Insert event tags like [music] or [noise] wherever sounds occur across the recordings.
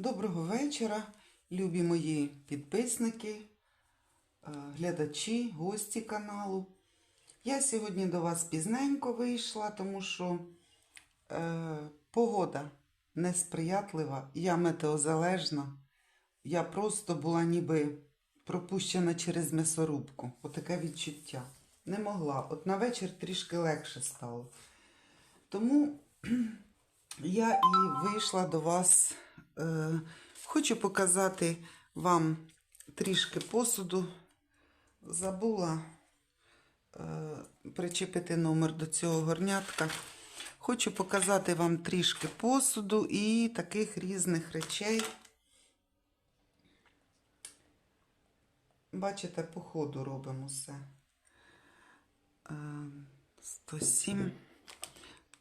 Доброго вечора, любі мої підписники, е, глядачі, гості каналу. Я сьогодні до вас пізненько вийшла, тому що е, погода несприятлива, я метеозалежна. Я просто була ніби пропущена через м'ясорубку. Отаке відчуття. Не могла. От на вечір трішки легше стало. Тому [clears throat] я і вийшла до вас. Е, хочу показати вам трішки посуду. Забула е, причепити номер до цього горнятка. Хочу показати вам трішки посуду і таких різних речей. Бачите, по ходу робимо все. Е, 107.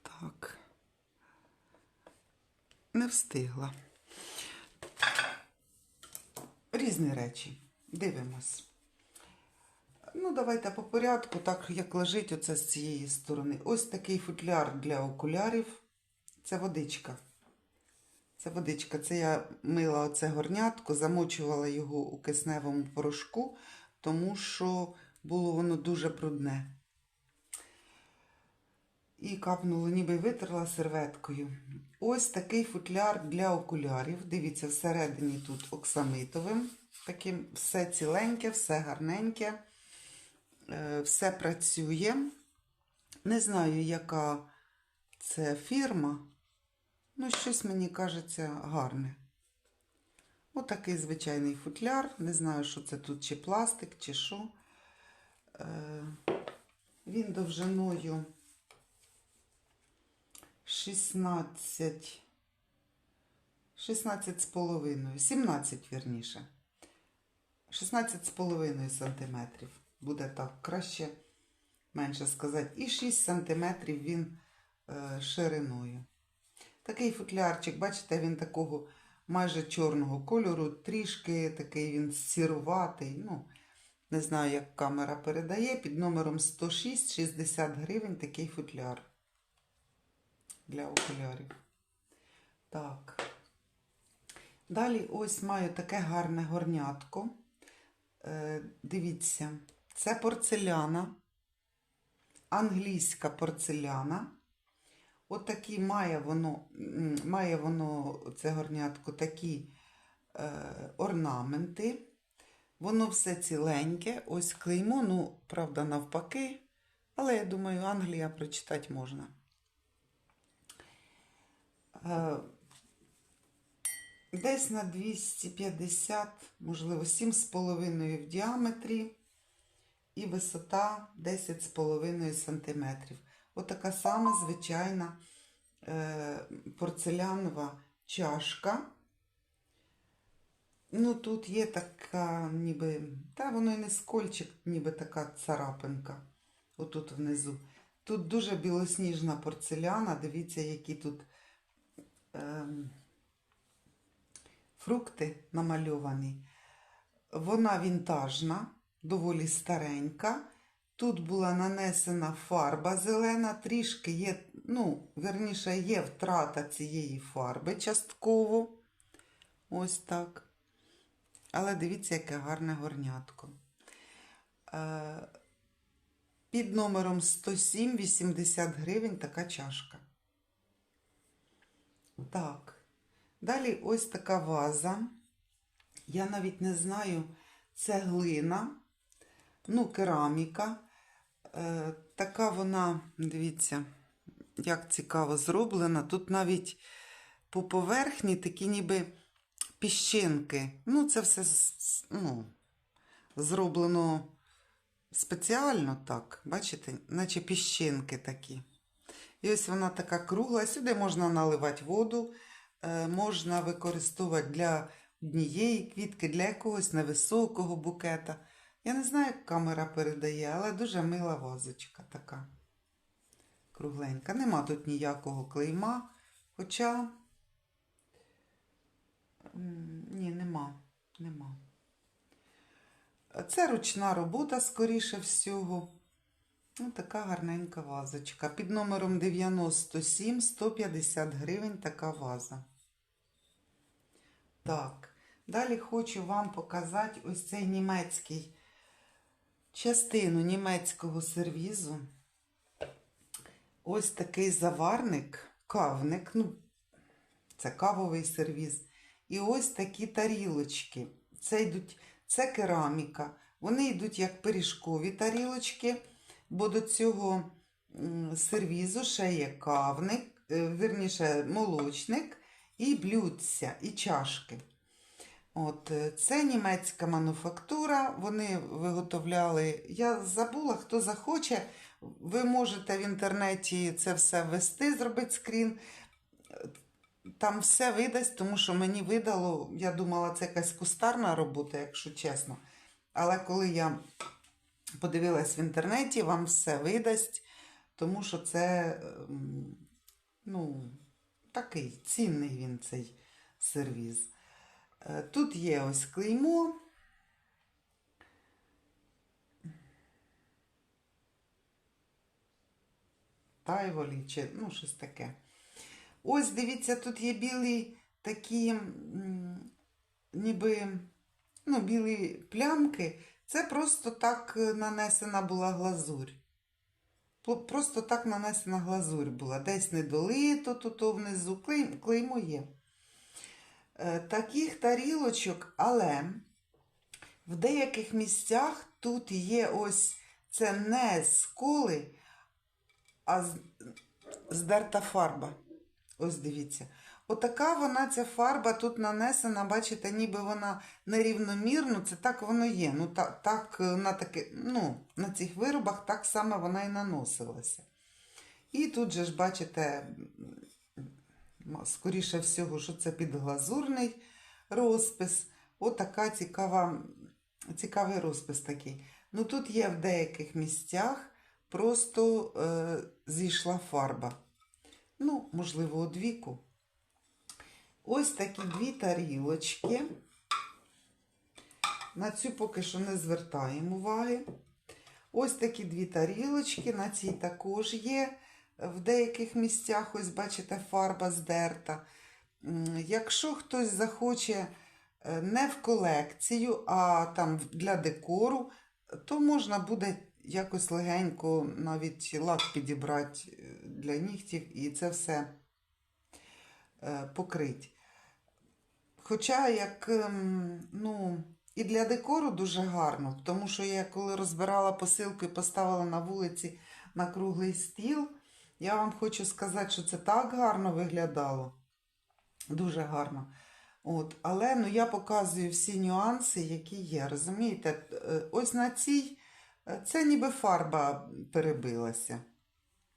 Так. Не встигла. Різні речі. Дивимось. Ну, давайте по порядку, так як лежить оце з цієї сторони. Ось такий футляр для окулярів. Це водичка. Це водичка. Це я мила оце горнятко, замочувала його у кисневому порошку, тому що було воно дуже брудне. І капнуло, ніби витерла серветкою. Ось такий футляр для окулярів. Дивіться, всередині тут оксамитовим. Таким все ціленьке, все гарненьке, е, все працює. Не знаю, яка це фірма. Ну, щось мені кажеться гарне. Отакий звичайний футляр. Не знаю, що це тут, чи пластик, чи що. Е, Він довжиною 16, 16 з половиною, 17 вірніше. 16 з половиною сантиметрів. Буде так краще, менше сказати. І 6 сантиметрів він е, шириною. Такий футлярчик, бачите, він такого майже чорного кольору, трішки такий він сіруватий. Ну, не знаю, як камера передає. Під номером 106 60 гривень такий футляр для окулярів. Так. Далі ось маю таке гарне горнятко. Е, дивіться, це порцеляна, англійська порцеляна. Отакі має воно, має воно, це горнятко, такі е, орнаменти. Воно все ціленьке, ось клеймо, ну, правда, навпаки. Але я думаю, Англія прочитати можна. Е, Десь на 250, можливо, 7,5 в діаметрі і висота 10,5 см. Отака сама звичайна е, порцелянова чашка. Ну, тут є така, ніби, та воно і не скольчик, ніби така царапинка. Отут внизу. Тут дуже білосніжна порцеляна. Дивіться, які тут фрукти намальовані. Вона вінтажна, доволі старенька. Тут була нанесена фарба зелена, трішки є, ну, верніше, є втрата цієї фарби частково. Ось так. Але дивіться, яке гарне горнятко. Е, Під номером 107 80 гривень така чашка. Так. Далі ось така ваза. Я навіть не знаю, це глина, ну, кераміка. Е, така вона, дивіться, як цікаво зроблена. Тут навіть по поверхні такі ніби піщинки. Ну, це все ну, зроблено спеціально так. Бачите, наче піщинки такі. І ось вона така кругла. Сюди можна наливати воду, е, можна використовувати для однієї квітки, для якогось невисокого букета. Я не знаю, як камера передає, але дуже мила вазочка така. Кругленька. Нема тут ніякого клейма. Хоча. Ні, нема. Нема. Це ручна робота, скоріше всього. Ну, така гарненька вазочка. Під номером 97 150 гривень така ваза. Так, далі хочу вам показати ось цей німецький частину німецького сервізу. Ось такий заварник, кавник, ну, це кавовий сервіз. І ось такі тарілочки. Це йдуть, це кераміка. Вони йдуть як пиріжкові тарілочки, бо до цього сервізу ще є кавник, е, вірніше, молочник і блюдця, і чашки. От, е, це німецька мануфактура. Вони виготовляли. Я забула, хто захоче. Ви можете в інтернеті це все ввести, зробити скрін. Там все видасть, тому що мені видало, я думала, це якась кустарна робота, якщо чесно. Але коли я подивилась в інтернеті, вам все видасть, тому що це ем, ну, такий цінний він цей сервіз. Е, Тут є ось клеймо. Тайволі чи ну, щось таке. Ось дивіться, тут є білі такі, ніби ну, білі плямки. Це просто так е, нанесена була глазурь. Просто так нанесена глазурь була. Десь недолито, тут внизу. Клеймо є. Е, Таких тарілочок, але в деяких місцях тут є ось це не сколи, а з- здерта фарба. Ось дивіться. Отака вона, ця фарба тут нанесена, бачите, ніби вона нерівномірно, це так воно є. Ну, так, так, е, на, таки, ну, на цих виробах так само вона і наносилася. І тут же ж, бачите, скоріше всього, що це підглазурний розпис. Отака цікава, цікавий розпис такий. Ну, тут є в деяких місцях просто е, зійшла фарба. Ну, можливо, од віку. Ось такі дві тарілочки. На цю поки що не звертаємо уваги. Ось такі дві тарілочки, на цій також є. В деяких місцях, ось бачите, фарба здерта. Якщо хтось захоче е, не в колекцію, а там для декору, то можна буде якось легенько навіть лак підібрати е, для нігтів і це все е, покрить. Хоча, як, ем, ну, і для декору дуже гарно, тому що я коли розбирала посилку і поставила на вулиці на круглий стіл, я вам хочу сказати, що це так гарно виглядало. Дуже гарно. От, але ну, я показую всі нюанси, які є. Розумієте, Е, ось на цій е, це ніби фарба перебилася.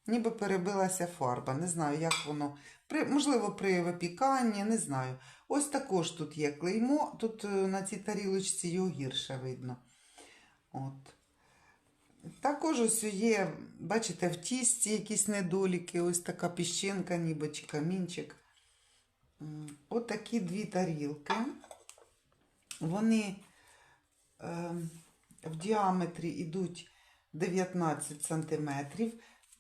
Ніби перебилася фарба. Не знаю, як воно. При, можливо, при випіканні, не знаю. Ось також тут є клеймо. Тут е, на цій тарілочці його гірше видно. От. Також ось є, бачите, в тісті якісь недоліки, ось така піщинка, ніби чи камінчик. М, От дві тарілки. Вони е, в діаметрі йдуть 19 см.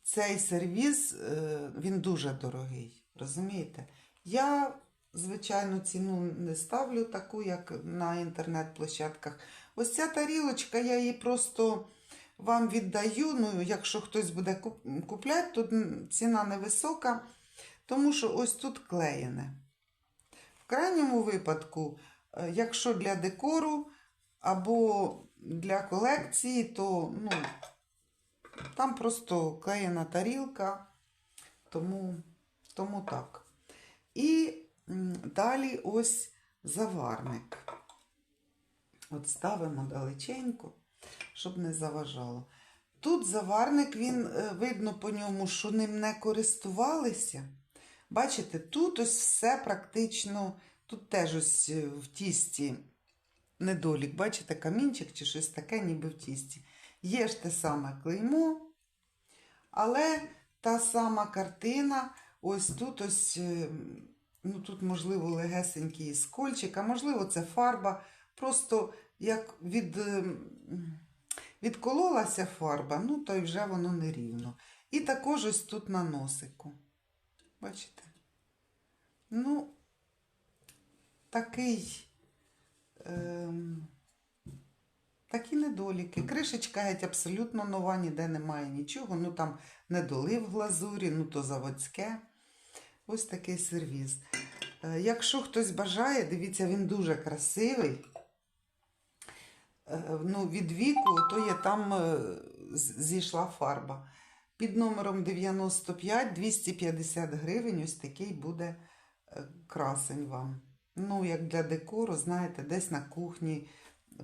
Цей сервіз, е, він дуже дорогий, розумієте? Я, звичайно, ціну не ставлю таку, як на інтернет-площадках. Ось ця тарілочка, я її просто вам віддаю. Ну, якщо хтось буде купляти, то ціна невисока, тому що ось тут клеєне. В крайньому випадку, е, якщо для декору або для колекції, то ну, там просто клеєна тарілка, тому, тому так. І далі ось заварник. От ставимо далеченько, щоб не заважало. Тут заварник, він е, видно по ньому, що ним не користувалися. Бачите, тут ось все практично, тут теж ось е, в тісті недолік, бачите, камінчик чи щось таке, ніби в тісті. Є ж те саме клеймо, але та сама картина, ось тут ось, е, ну тут, можливо, легесенький скольчик, а можливо, це фарба. Просто як від, е, відкололася фарба, ну то й вже воно нерівно. І також ось тут на носику. Бачите? Ну, такий. Ем, такі недоліки. Кришечка геть абсолютно нова, ніде немає нічого. Ну там недолив глазурі, ну то заводське. Ось такий сервіз. Е, Якщо хтось бажає, дивіться, він дуже красивий. Е, Ну, від віку, то є там е, зійшла фарба. Під номером 95 250 гривень. Ось такий буде красень вам. Ну, як для декору, знаєте, десь на кухні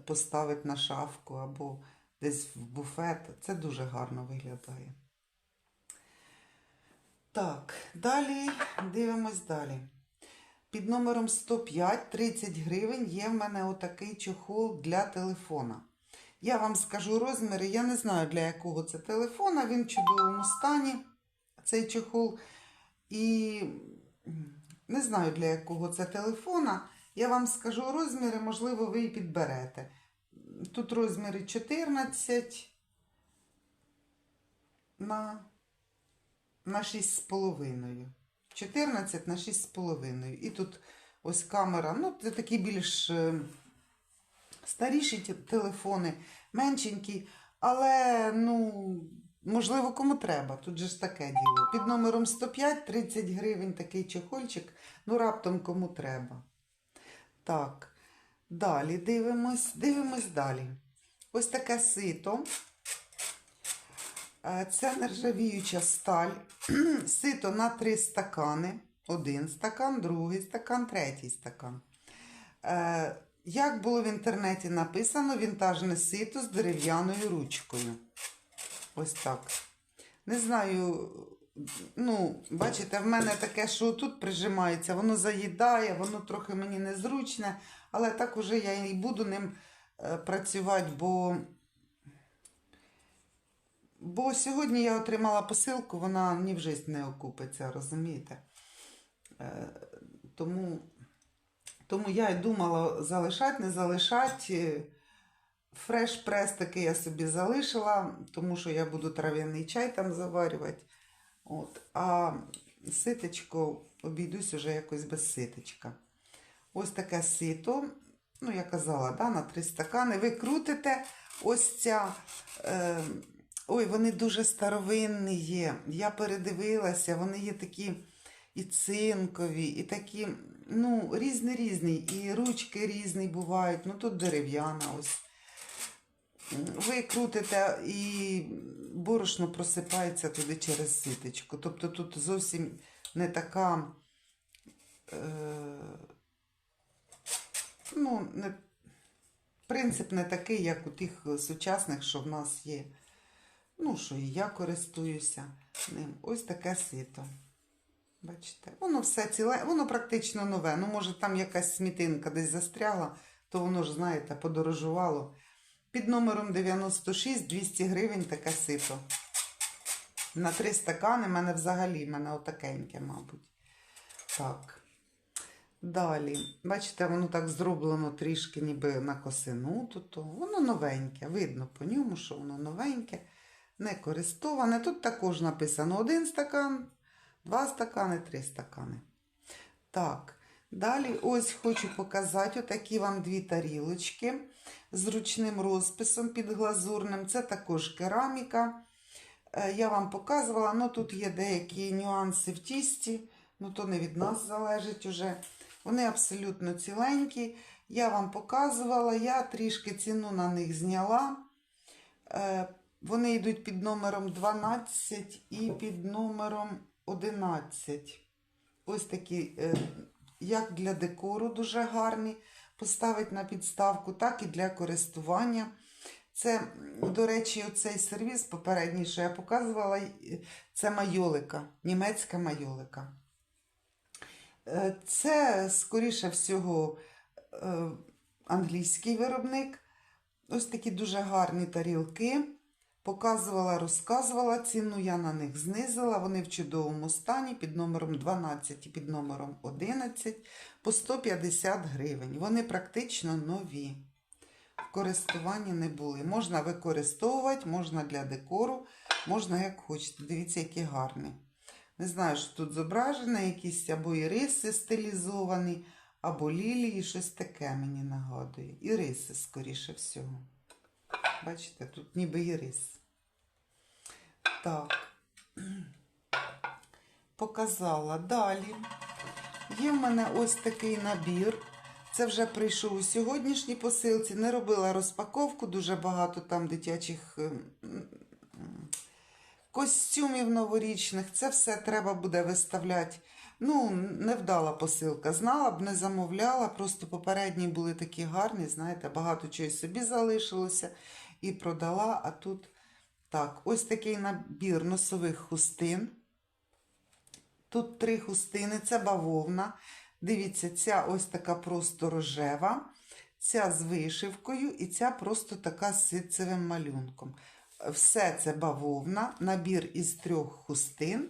поставить на шафку або десь в буфет. Це дуже гарно виглядає. Так, далі дивимось далі. Під номером 105 30 гривень є в мене отакий чохол для телефона. Я вам скажу розміри, я не знаю для якого це телефона, він в чудовому стані, цей чохол. І не знаю для якого це телефона. Я вам скажу розміри, можливо, ви і підберете. Тут розміри 14 на, на 6,5. 14 на 6,5. І тут ось камера. Ну, це такі більш е, старіші телефони, меншенькі, але, ну, можливо, кому треба. Тут же ж таке діло. Під номером 105 30 гривень такий чохольчик. Ну, раптом кому треба. Так, далі дивимось, дивимось далі. Ось таке сито. Це нержавіюча сталь. [clears throat] Сито на три стакани. Один стакан, другий стакан, третій стакан. Е, Як було в інтернеті написано, вінтажне сито з дерев'яною ручкою. Ось так. Не знаю, ну, бачите, в мене таке, що тут прижимається, воно заїдає, воно трохи мені незручне, але так уже я і буду ним е, працювати, бо Бо сьогодні я отримала посилку, вона ні в життя не окупиться, розумієте? Е, тому, тому я й думала залишати, не залишати. Фреш-прес такий я собі залишила, тому що я буду трав'яний чай там заварювати. От. А ситечко обійдусь уже якось без ситечка. Ось таке сито. Ну, я казала, да, на три стакани. Ви крутите ось ця. Е, ой, вони дуже старовинні є. Я передивилася, вони є такі і цинкові, і такі, ну, різні різні. І ручки різні бувають. Ну, тут дерев'яна ось. Ви крутите і борошно просипається туди через ситечко. Тобто тут зовсім не така. Е, ну, не, принцип не такий, як у тих сучасних, що в нас є. Ну, що і я користуюся ним. Ось таке сито. Бачите, воно все ціле, воно практично нове. Ну, може, там якась смітинка десь застряла, то воно ж, знаєте, подорожувало. Під номером 96 200 гривень таке сито. На три стакани в мене взагалі, мене отакеньке, мабуть. Так. Далі. Бачите, воно так зроблено трішки ніби на косину. Тут воно новеньке. Видно по ньому, що воно новеньке, не користоване. Тут також написано один стакан, два стакани, три стакани. Так. Далі ось хочу показати отакі вам дві тарілочки з ручним розписом під глазурним. Це також кераміка. Е, Я вам показувала, ну тут є деякі нюанси в тісті, ну то не від нас залежить уже. Вони абсолютно ціленькі. Я вам показувала, я трішки ціну на них зняла. Вони йдуть під номером 12 і під номером 11. Ось такі, е, як для декору, дуже гарні. Поставить на підставку, так і для користування. Це, до речі, оцей сервіс попередній, я показувала, е, це майолика, німецька майолика. Е, Це, скоріше всього, англійський виробник. Ось такі дуже гарні тарілки. Показувала, розказувала ціну, я на них знизила. Вони в чудовому стані під номером 12 і під номером 11 по 150 гривень. Вони практично нові. В користуванні не були. Можна використовувати, можна для декору, можна як хочете. Дивіться, які гарні. Не знаю, що тут зображено, якісь або іриси стилізовані, або лілії, щось таке мені нагадує. Іриси, скоріше всього. Бачите, тут ніби ірис. Так. [clears throat] Показала. Далі. Є в мене ось такий набір. Це вже прийшов у сьогоднішній посилці. Не робила розпаковку, дуже багато там дитячих ем, костюмів новорічних. Це все треба буде виставляти. Ну, невдала посилка. Знала б, не замовляла. Просто попередні були такі гарні, знаєте, багато чогось собі залишилося і продала. А тут так, ось такий набір носових хустин. Тут три хустини, це бавовна. Дивіться, ця ось така просто рожева, ця з вишивкою і ця просто така з ситцевим малюнком. Все це бавовна, набір із трьох хустин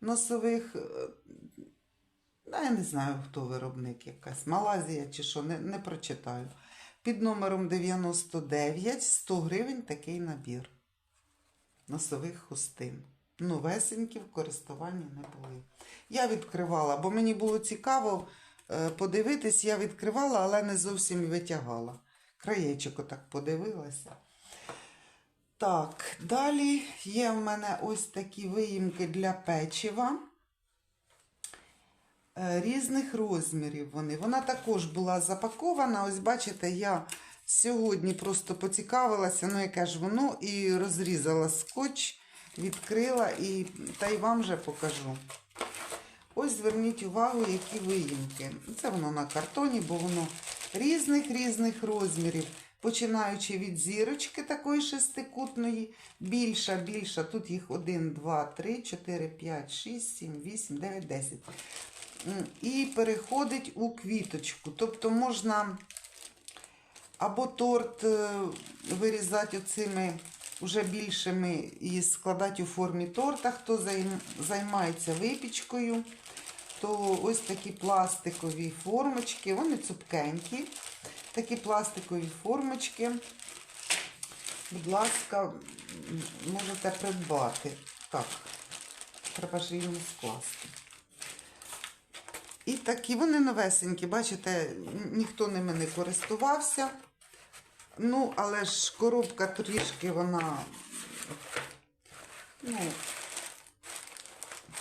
носових. Ну, Я не знаю, хто виробник якась, Малазія чи що, не, не прочитаю. Під номером 99 100 гривень такий набір носових хустин. Новесенькі в користуванні не були. Я відкривала, бо мені було цікаво е, подивитись, я відкривала, але не зовсім витягала. Краєчок отак подивилася. Так, далі є в мене ось такі виїмки для печива. Е, Різних розмірів вони. Вона також була запакована. Ось бачите, я сьогодні просто поцікавилася, ну яке ж воно, і розрізала скотч, відкрила і та й вам вже покажу. Ось зверніть увагу, які виїмки. Це воно на картоні, бо воно різних-різних розмірів. Починаючи від зірочки такої шестикутної, більша, більша. Тут їх 1, 2, 3, 4, 5, 6, 7, 8, 9, 10. І переходить у квіточку. Тобто можна або торт е, вирізати оцими вже більшими і складати у формі торта. Хто займається випічкою, то ось такі пластикові формочки, вони цупкенькі. Такі пластикові формочки. Будь ласка, можете придбати. Так, треба ж її скласти. І такі вони новесенькі, бачите, ніхто ними не користувався. Ну, але ж коробка трішки вона. Ну,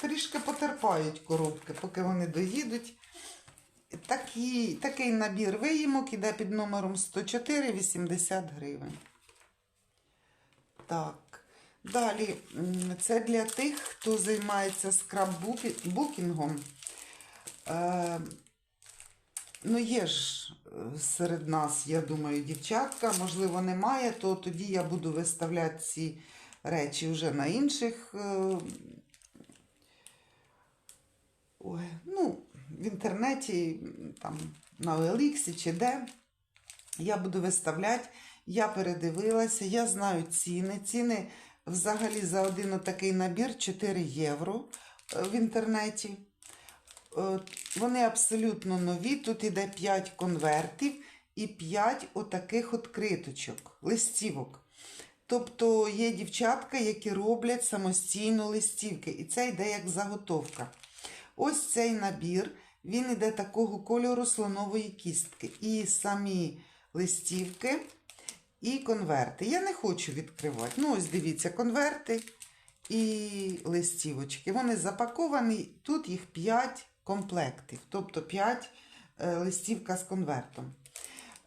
трішки потерпають коробки, поки вони доїдуть. Такий, такий набір виїмок іде під номером 104 80 гривень. Так. Далі, це для тих, хто займається скраббукінгом. Е, ну, є ж е, серед нас, я думаю, дівчатка, можливо, немає, то тоді я буду виставляти ці речі вже на інших. е, Ой, ну, в інтернеті, там, на OLX чи де. Я буду виставляти. Я передивилася, я знаю ціни. Ціни взагалі за один отакий набір 4 євро е, в інтернеті. Е, Вони абсолютно нові. Тут іде 5 конвертів і 5 отаких от криточок, листівок. Тобто є дівчатка, які роблять самостійно листівки, і це йде як заготовка. Ось цей набір, він іде такого кольору слонової кістки. І самі листівки, і конверти. Я не хочу відкривати. Ну, ось дивіться, конверти і листівочки. Вони запаковані, тут їх 5 комплектів, тобто 5 е, листівка з конвертом.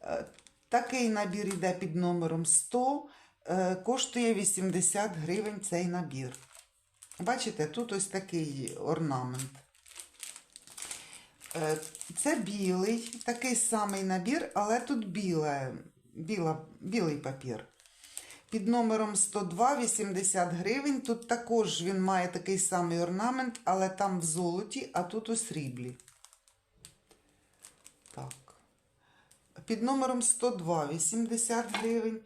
Е, Такий набір йде під номером 100, е, коштує 80 гривень цей набір. Бачите, тут ось такий орнамент. Це білий, такий самий набір, але тут біле, біла, білий папір. Під номером 102 80 гривень. Тут також він має такий самий орнамент, але там в золоті, а тут у сріблі. Так. Під номером 102 80 гривень.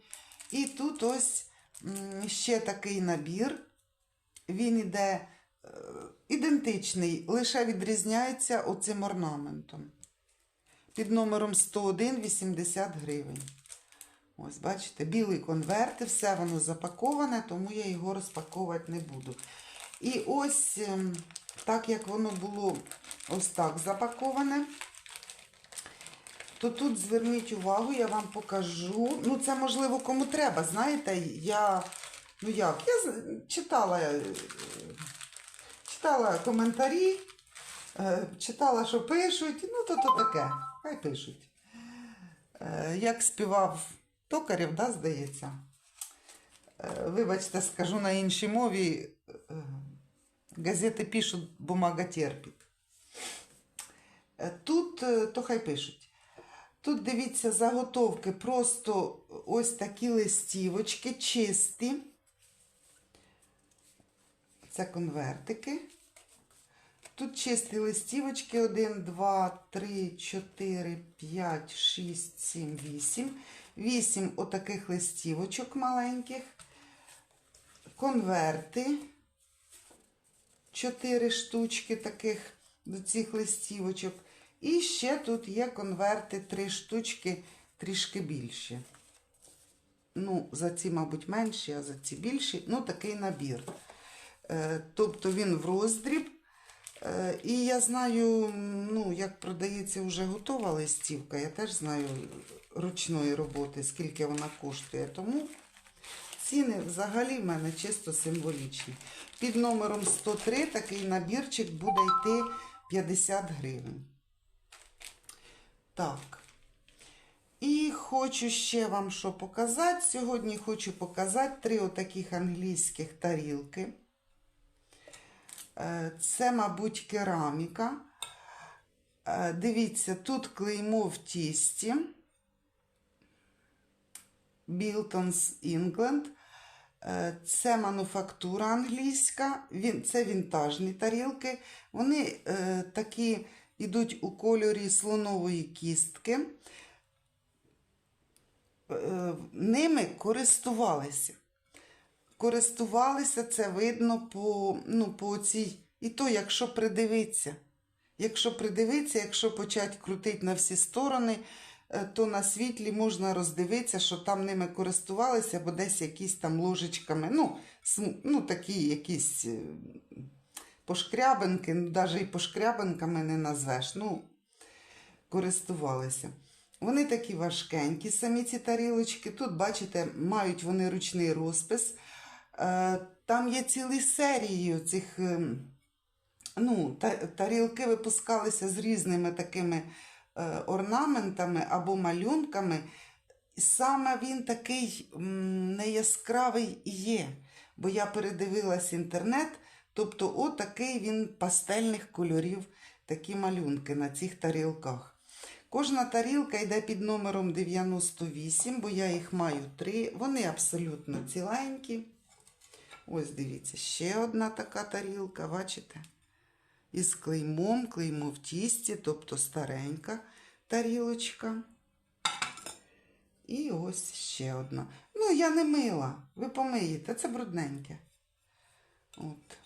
І тут ось ще такий набір. Він іде е, ідентичний, лише відрізняється оцим орнаментом. Під номером 101 80 гривень. Ось, бачите, білий конверт, і все воно запаковане, тому я його розпаковувати не буду. І ось, ем, так як воно було ось так запаковане, то тут зверніть увагу, я вам покажу. Ну, це можливо кому треба. Знаєте, я. Ну як? Я читала, е, читала коментарі, е, читала, що пишуть. Ну, то то таке. Хай пишуть. Е, Як співав Токарєв, да, здається. Е, Вибачте, скажу на іншій мові. е, Газети пишуть, бумага терпить. Е, Тут, то хай пишуть. Тут дивіться заготовки, просто ось такі листівочки, чисті. Це конвертики. Тут чисті листівочки 1, 2, 3, 4, 5, 6, 7, 8. 8 отаких листівочок маленьких. Конверти. 4 штучки таких до цих листівочок. І ще тут є конверти, 3 штучки, трішки більші. Ну, за ці, мабуть, менші, а за ці більші. Ну, такий набір. Е, тобто він в роздріб. Е, і я знаю, ну, як продається вже готова листівка. Я теж знаю ручної роботи, скільки вона коштує. Тому ціни взагалі в мене чисто символічні. Під номером 103 такий набірчик буде йти 50 гривень. Так. І хочу ще вам що показати. Сьогодні хочу показати три отаких англійських тарілки. Е, Це, мабуть, кераміка. Е, Дивіться, тут клеймо в тісті. Biltons England. Е, Це мануфактура англійська, це вінтажні тарілки. Вони такі йдуть у кольорі слонової кістки. Ними користувалися. Користувалися, це видно по, ну, по цій. І то, якщо придивитися. Якщо придивитися, якщо почати крутити на всі сторони, е, то на світлі можна роздивитися, що там ними користувалися, бо десь якісь там ложечками, ну, ну такі якісь е, пошкрябинки, ну, навіть і пошкрябинками не назвеш. Ну, користувалися. Вони такі важкенькі, самі ці тарілочки. Тут, бачите, мають вони ручний розпис. Е, Там є цілі серії цих. ем, ну, тарілки випускалися з різними такими е, орнаментами або малюнками. Саме він такий неяскравий і є. Бо я передивилась інтернет, тобто отакий він пастельних кольорів, такі малюнки на цих тарілках. Кожна тарілка йде під номером 98, бо я їх маю три. Вони абсолютно ціленькі. Ось дивіться, ще одна така тарілка, бачите? Із клеймом, клеймо в тісті, тобто старенька тарілочка. І ось ще одна. Ну, я не мила. Ви помиєте, це брудненьке. От.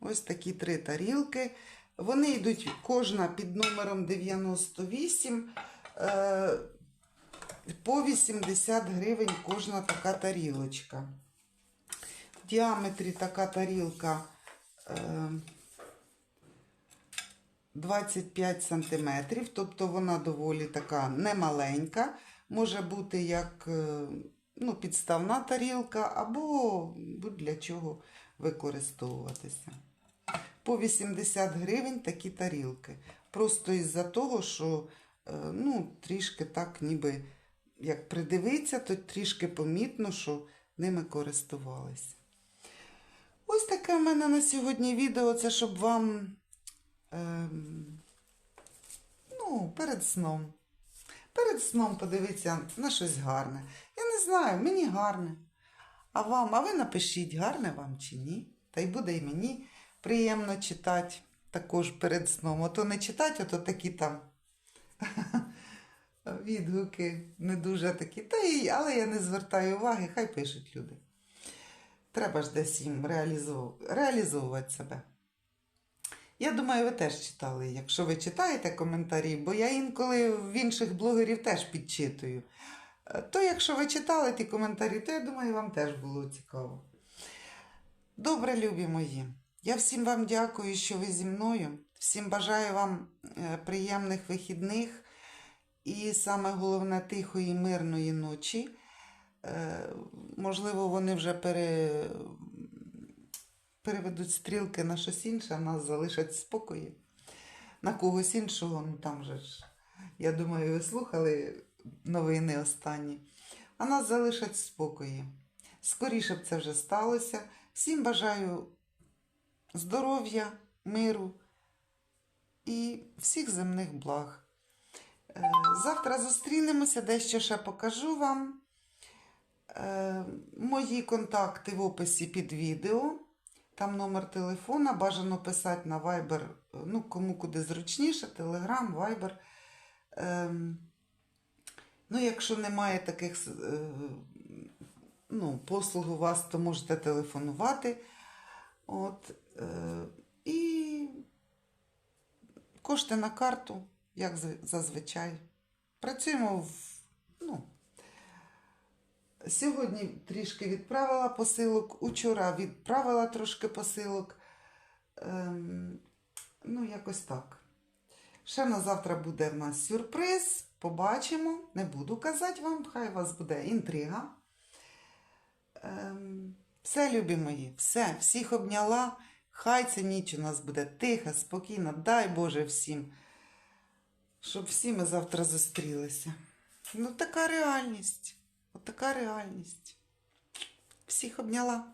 Ось такі три тарілки. Вони йдуть кожна під номером 98. Е, по 80 гривень кожна така тарілочка. В діаметрі така тарілка е, 25 сантиметрів, тобто вона доволі така немаленька. Може бути як е, ну, підставна тарілка, або будь-для чого використовуватися. По 80 гривень такі тарілки. Просто із-за того, що е, ну, трішки так, ніби як придивитися, то трішки помітно, що ними користувалися. Ось таке в мене на сьогодні відео. Це щоб вам ем, ну, перед сном. Перед сном подивитися на щось гарне. Я не знаю, мені гарне. А вам, а ви напишіть, гарне вам чи ні. Та й буде і мені приємно читати також перед сном. Ото не читати, ото такі там [laughs] відгуки не дуже такі. Та й, але я не звертаю уваги, хай пишуть люди. Треба ж десь їм реалізов... реалізовувати себе. Я думаю, ви теж читали, якщо ви читаєте коментарі, бо я інколи в інших блогерів теж підчитую. Е, То якщо ви читали ті коментарі, то я думаю, вам теж було цікаво. Добре, любі мої. Я всім вам дякую, що ви зі мною. Всім бажаю вам е, приємних вихідних і саме головне тихої, мирної ночі. Можливо, вони вже пере... переведуть стрілки на щось інше, а нас залишать в спокої. На когось іншого, ну там же ж. Я думаю, ви слухали новини останні. А нас залишать в спокої. Скоріше б це вже сталося. Всім бажаю здоров'я, миру і всіх земних благ. Е, Завтра зустрінемося, дещо ще покажу вам. Е, Мої контакти в описі під відео. Там номер телефона, бажано писати на Viber, ну, кому куди зручніше, Telegram, Viber. Ем, ну, якщо немає таких е, ну, послуг у вас, то можете телефонувати. От, е, і кошти на карту, як зазвичай. Працюємо в. Ну, сьогодні трішки відправила посилок, учора відправила трошки посилок. Ем, ну, якось так. Ще на завтра буде в нас сюрприз. Побачимо. Не буду казати вам, хай у вас буде інтрига. Ем, все, любі мої, все, всіх обняла. Хай ця ніч у нас буде тиха, спокійна. Дай Боже всім, щоб всі ми завтра зустрілися. Ну, така реальність. От така реальність. Всіх обняла.